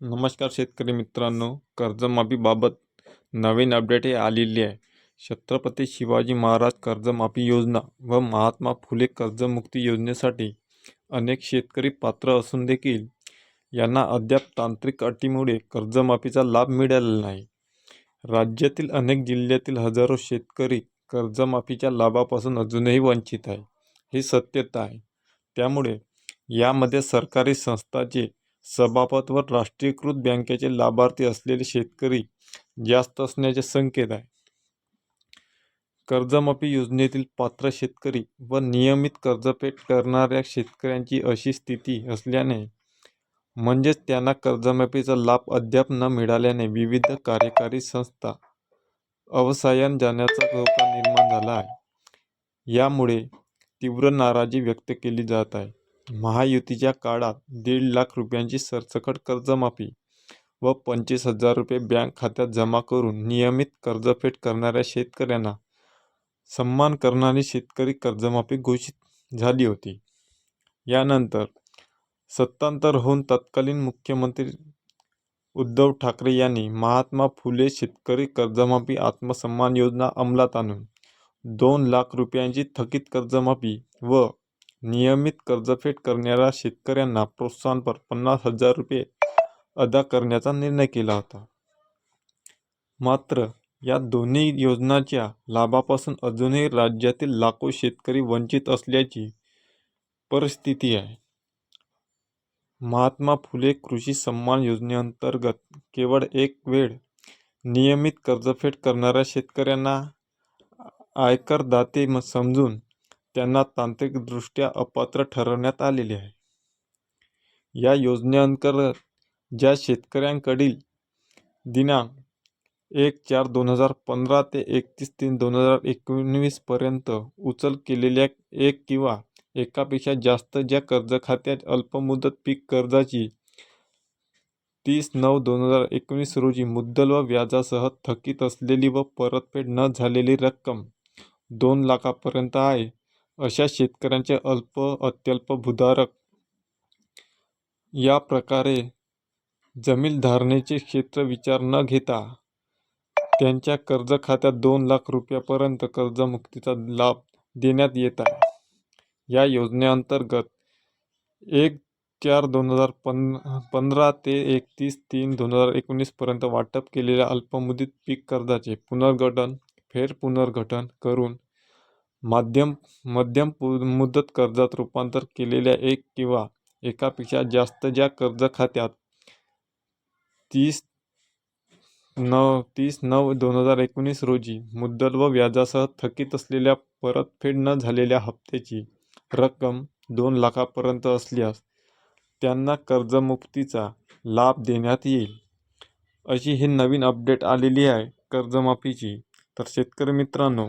नमस्कार शेतकरी मित्रांनो कर्जमाफीबाबत नवीन अपडेट हे आलेली आहे. छत्रपती शिवाजी महाराज कर्जमाफी योजना व महात्मा फुले कर्जमुक्ती योजनेसाठी अनेक शेतकरी पात्र असून देखील यांना अद्याप तांत्रिक अटीमुळे कर्जमाफीचा लाभ मिळालेला नाही. राज्यातील अनेक जिल्ह्यातील हजारो शेतकरी कर्जमाफीच्या लाभापासून अजूनही वंचित आहे. ही सत्यता आहे. त्यामुळे यामध्ये सरकारी संस्थाचे सभापत व राष्ट्रीयकृत बँकेचे लाभार्थी असलेले शेतकरी जास्त असण्याचे संकेत आहे. कर्जमाफी योजनेतील पात्र शेतकरी व नियमित कर्जफेड करणाऱ्या शेतकऱ्यांची अशी स्थिती असल्याने म्हणजेच त्यांना कर्जमाफीचा लाभ अद्याप न मिळाल्याने विविध कार्यकारी संस्था अवसायान जाण्याचा धोका निर्माण झाला आहे. यामुळे तीव्र नाराजी व्यक्त केली जात आहे. महायुतीच्या काळात दीड लाख रुपयांची सरसकट कर्जमाफी व पंचवीस हजार रुपये बँक खात्यात जमा करून नियमित कर्जफेड करणाऱ्या शेतकऱ्यांना सन्मान करणारी शेतकरी कर्जमाफी घोषित झाली होती. यानंतर सत्तांतर होऊन तत्कालीन मुख्यमंत्री उद्धव ठाकरे यांनी महात्मा फुले शेतकरी कर्जमाफी आत्मसन्मान योजना अंमलात आणून दोन लाख रुपयांची थकीत कर्जमाफी व नियमित कर्जफेड करणाऱ्या शेतकऱ्यांना प्रोत्साहनपर पन्नास हजार रुपये अदा करण्याचा निर्णय केला होता. मात्र या दोन्ही योजनांच्या लाभापासून अजूनही राज्यातील लाखो शेतकरी वंचित असल्याची परिस्थिती आहे. महात्मा फुले कृषी सन्मान योजनेअंतर्गत केवळ एक वेळ नियमित कर्जफेड करणाऱ्या शेतकऱ्यांना आयकरदाते समजून त्यांना तांत्रिकदृष्ट्या अपात्र ठरवण्यात आलेले आहे. या योजनेअंतर्गत ज्या शेतकऱ्यांकडील दिनांक एक चार दोन हजार पंधरा ते एकतीस तीन दोन हजार एकोणवीसपर्यंत उचल केलेल्या एक किंवा एकापेक्षा जास्त ज्या कर्ज खात्यात अल्पमुदत पीक कर्जाची तीस नऊ दोन हजार एकोणीस रोजी मुद्दल व व्याजासह थकीत असलेली व परतफेड न झालेली रक्कम दोन लाखापर्यंत आहे. अशा शेतकऱ्यांचे अल्प अत्यल्प भूधारक. या प्रकारे जमीन धारणेचे क्षेत्र विचार न घेता त्यांच्या कर्ज खात्यात दोन लाख रुपयापर्यंत कर्जमुक्तीचा लाभ देण्यात येत आहे. या योजनेअंतर्गत एक चार दोन हजार पन पंधरा ते एकतीस तीन दोन हजार एकोणीसपर्यंत वाटप केलेल्या अल्पमुदत पीक कर्जाचे पुनर्गठन फेरपुनर्गठन करून माध्यम मध्यम मुदत कर्जात रूपांतर केलेल्या एक किंवा एकापेक्षा जास्त ज्या कर्ज खात्यात तीस नऊ तीस नऊ दोन हजार एकोणीस रोजी मुद्दल व व्याजासह थकीत असलेल्या परतफेड न झालेल्या हप्त्याची रक्कम दोन लाखापर्यंत असल्यास त्यांना कर्जमुक्तीचा लाभ देण्यात येईल. अशी ही नवीन अपडेट आलेली आहे कर्जमाफीची. तर शेतकरी मित्रांनो